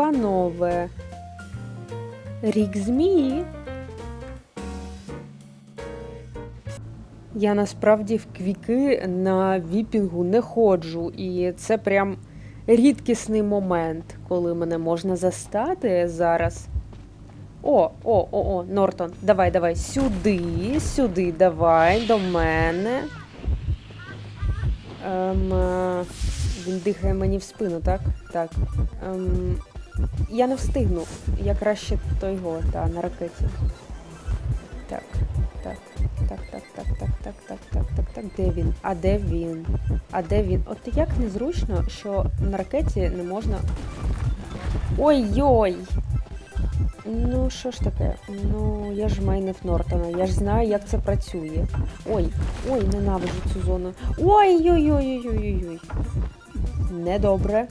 панове. Рік змії. Я насправді в квіки на віпінгу не ходжу, і це прям рідкісний момент, коли мене можна застати зараз. О, о, о, о, Нортон, давай, давай, сюди, сюди, давай, до мене. Ем, е, він дихає мені в спину, так? Так. Ем, я не встигну. Я краще той го, та, на ракеті. Так, так, так, так, так, так, так, так, так, так, так. Де він? А де він? А де він? От як незручно, що на ракеті не можна. Ой-ой! Ну, що ж таке? Ну, я ж майнив Нортона, я ж знаю, як це працює. Ой, ой, ненавиджу цю зону. Ой-ой-ой-ой-ой-ой. Недобре.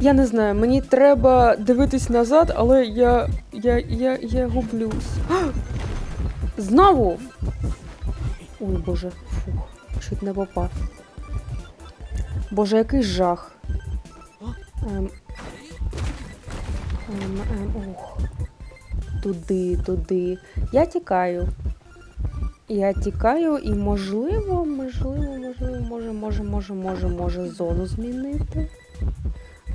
Я не знаю, мені треба дивитись назад, але я. я. я. я гублюсь. Знову! Ой, боже, фух, чуть не попав. Боже, який жах. Ем, Ем, ем, ух. Туди, туди. Я тікаю. Я тікаю і можливо, можливо, можливо, може, може, може, може, може зону змінити.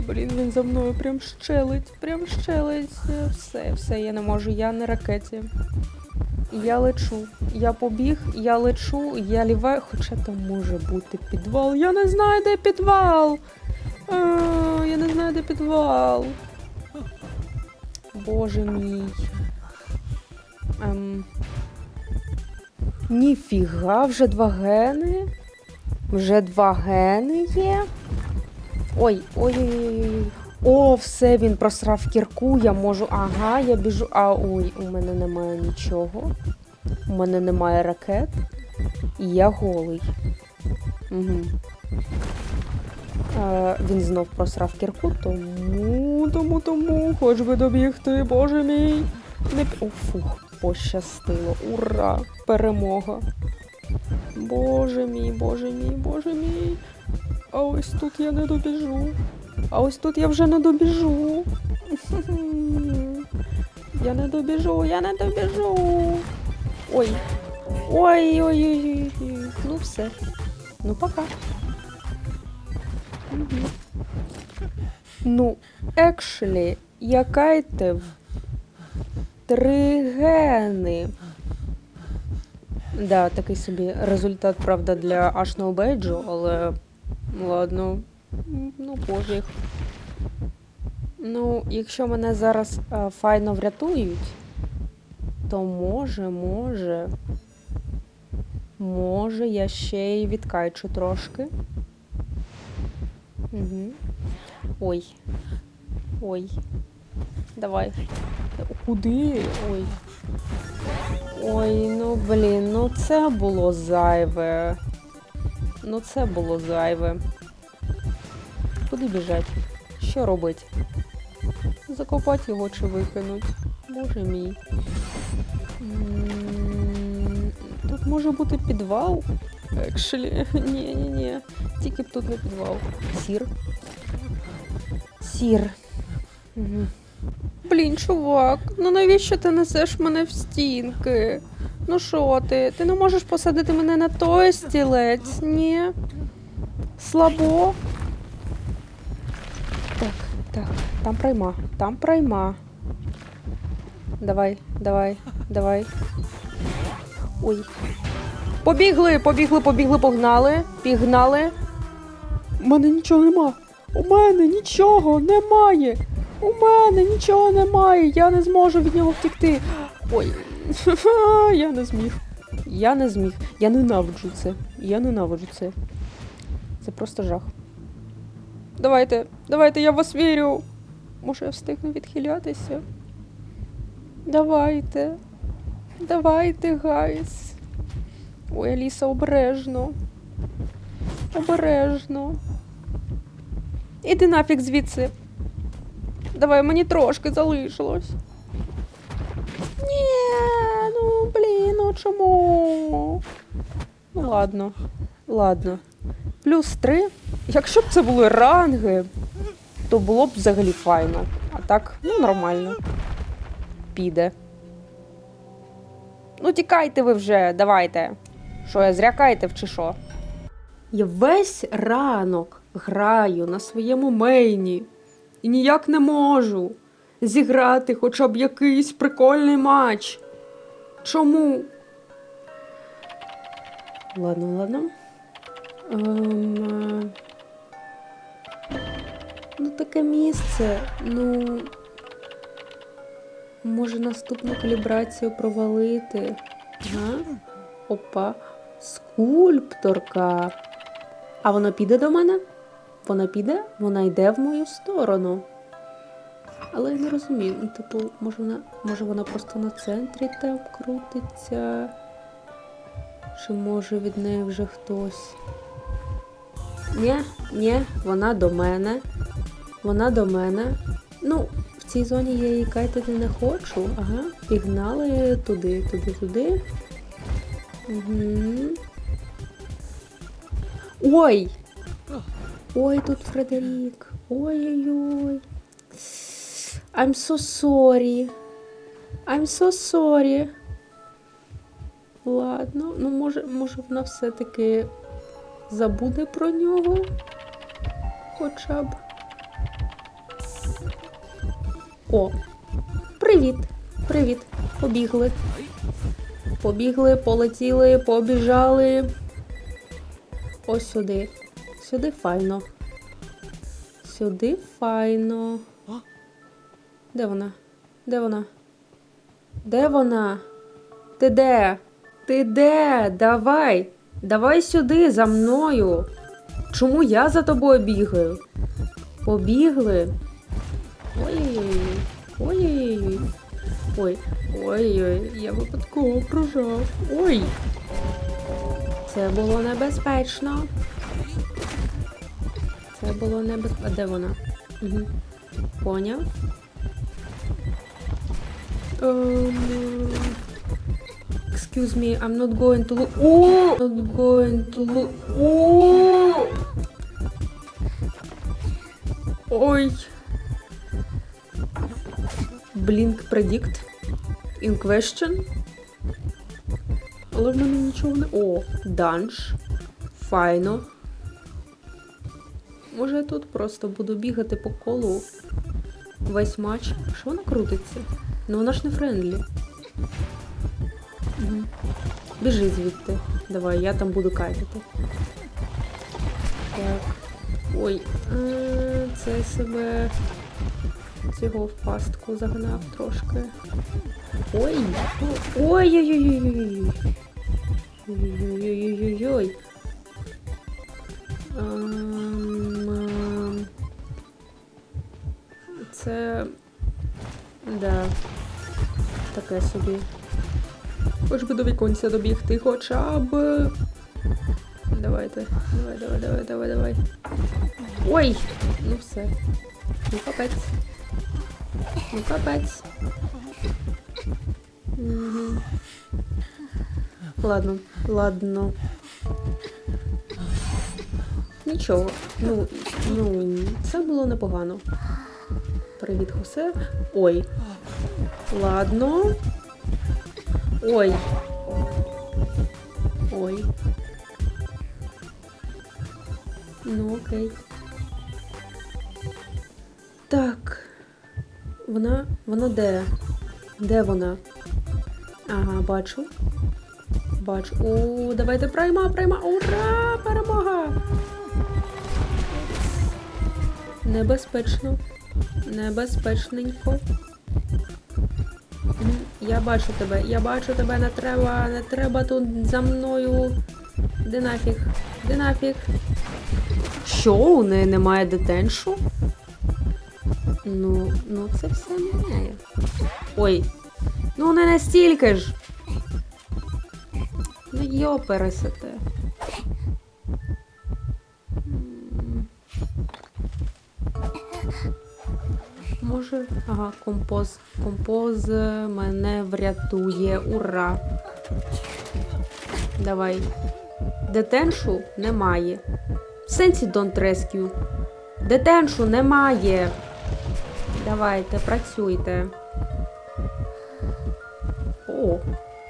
Блін, він за мною прям щелить, прям щелить. Все, все, я не можу, я на ракеті. Я лечу. Я побіг, я лечу, я ліваю, хоча там може бути підвал. Я не знаю, де підвал. А, я не знаю, де підвал. Боже мій. Ем... Ніфіга, вже два гени. Вже два гени є. Ой, ой, ой, ой, ой. О, все, він просрав кірку, я можу. Ага, я біжу. А ой, у мене немає нічого. У мене немає ракет. І я голий. Угу. Е, він знов просрав кірку, тому, тому, тому, хоч би добігти, боже мій. Не... О, фух, пощастило. Ура! Перемога. Боже мій, боже мій, боже мій. А ось тут я не добіжу. А ось тут я вже не добіжу. Я не добіжу, я не добіжу. Ой. Ой, ой, ой, ой, ой. Ну все. Ну пока. Мгм. Ну, екшлі, якайте в три гени. Да, такий собі результат, правда, для Ашного Бейджу, але ладно. Ну, пофіг. Ну, якщо мене зараз е, файно врятують, то може, може. Може, я ще й відкачу трошки. Угу. Ой. Ой. Давай. Куди? Ой. Ой, ну блін, ну це було зайве. Ну це було зайве. Куди біжать? Що робить? Закопати його чи викинуть? Боже мій. Тут може бути підвал. Екшелі. Ні, ні, ні. Тільки б тут не підвал. Сір. Сір. Блін, чувак, ну навіщо ти несеш мене в стінки? Ну що ти? Ти не можеш посадити мене на той стілець? Ні. Слабо. Так, так, там пройма, там пройма. Давай, давай, давай. Ой. Побігли, побігли, побігли, погнали. Пігнали. У мене нічого нема. У мене нічого немає. У мене нічого немає. Я не зможу від нього втікти. Ой. Я не зміг. Я не зміг. Я ненавиджу це. Я ненавиджу це. Це просто жах. Давайте, давайте, я вас вірю. Може, я встигну відхилятися? Давайте. Давайте, гайс. Ой, Аліса, обережно. Обережно. Іди нафіг звідси. Давай, мені трошки залишилось. Ні, ну блін, ну чому? Ну ладно, ладно. Плюс три. Якщо б це були ранги. то було б взагалі файно. А так, ну, нормально. Піде. Ну, тікайте ви вже, давайте. Що, я зрякаєте чи що? Я весь ранок граю на своєму мейні і ніяк не можу зіграти хоча б якийсь прикольний матч. Чому? Ладно, ладно. Ем, е, ну, таке місце. Ну. Може наступну калібрацію провалити? Га? Опа. Скульпторка. А вона піде до мене? Вона піде? Вона йде в мою сторону. Але я не розумію. Ну, типу, може вона, може вона просто на центрі там крутиться? Чи може від неї вже хтось? Ні, ні, вона до мене. Вона до мене. Ну, в цій зоні я її кайтити не хочу. Ага, пігнали туди, туди, туди. Угу. Ой! Ой, тут Фредерік. Ой-ой-ой. I'm so sorry. I'm so sorry. Ладно, ну може, може вона все-таки забуде про нього. Хоча б. О, привіт! Привіт! Побігли. Побігли, полетіли, побіжали. Ось сюди. Сюди файно. Сюди файно. Де вона? Де вона? Де вона? Ти де? Ти де? Давай. Давай сюди за мною. Чому я за тобою бігаю? Побігли. Ой-ой-ой. Ой-ой-ой. Ой. Ой-ой, я випадково прожав. Ой. Це було небезпечно. Це було. А де вона? Угу. Поняв. Um, excuse me, I'm not going to look. Oh! Not going to look. Oh! Ой. Blink predict. In question. Але в мене нічого не. О, данж. Файно. Може я тут просто буду бігати по колу весь матч. Що вона крутиться? Ну вона ж не френдлі. Угу. Біжи звідти. Давай, я там буду кайтити. Так. Ой, е, це себе цього в пастку загнав трошки. Ой! Ой-ой-ой-ой-ой! Ой-ой-ой-ой-ой! Це... Да. Таке собі. Хоч би до віконця добігти, хоча б. Давайте. Давай, давай, давай, давай, давай. Ой! Ну все. Ну капець. Ну капець. Угу. Ладно, ладно. Нічого. Ну, ну, це було непогано. Привіт, Хосе. Ой. Ладно. Ой. Ой. Ну, окей. Так. Вона. Вона де? Де вона? Ага, бачу. Бачу. О, давайте прайма, прайма. Ура! Перемога! Небезпечно. Небезпечненько. Я бачу тебе, я бачу тебе, не треба, не треба тут за мною. Де нафіг? Де нафіг? Що, у неї немає детеншу? Ну, ну це все міняє. Ой. Ну не настільки ж. Ну йо Може. Ага, композ. Композ мене врятує. Ура! Давай. Детеншу немає. В сенсі don't rescue. Детеншу немає. Давайте, працюйте. О,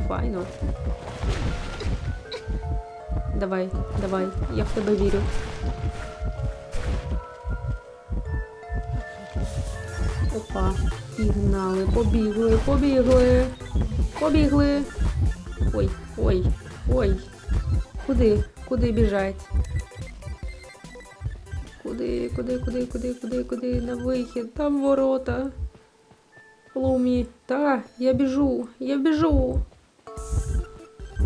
файно. Давай, давай, я в тебе вірю. Опа, пігнали, побігли, побігли, побігли. Ой, ой, ой. Куди? Куди біжать? Куди, куди, куди, куди, куди, куди? На вихід, там ворота. Лумі, та, я біжу, я біжу.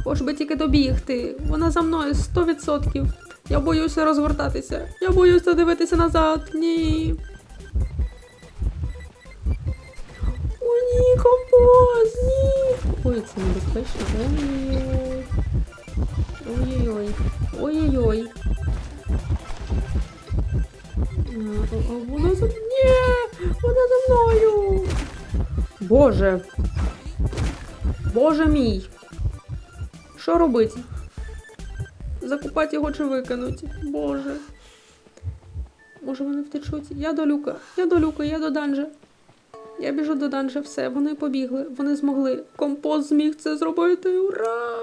Хоч би тільки добігти. Вона за мною 100%. Я боюся розгортатися. Я боюся дивитися назад. Ні. Ні, композ, ні. Ой, це небезпечно. Ой-ой-ой. Ой-ой-ой. Ой-ой-ой. Вона за... Ні! Вона за мною! Боже! Боже мій! Що робити? Закупати його чи викинуть? Боже. Може вони втечуть? Я до люка, я до люка, я до данжа. Я біжу до данжа, все, вони побігли, вони змогли. Композ зміг це зробити. Ура!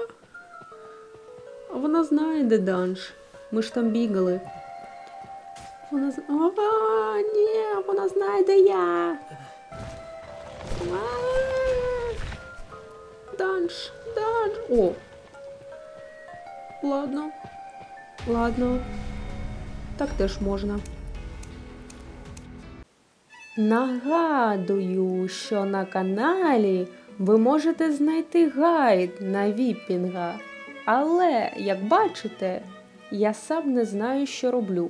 А вона знає, де данж. Ми ж там бігали. Вона з... А, ні, вона знає, де я. Данж, данж. О. Ладно. Ладно. Так теж можна. Нагадую, що на каналі ви можете знайти гайд на віпінга. Але, як бачите, я сам не знаю, що роблю.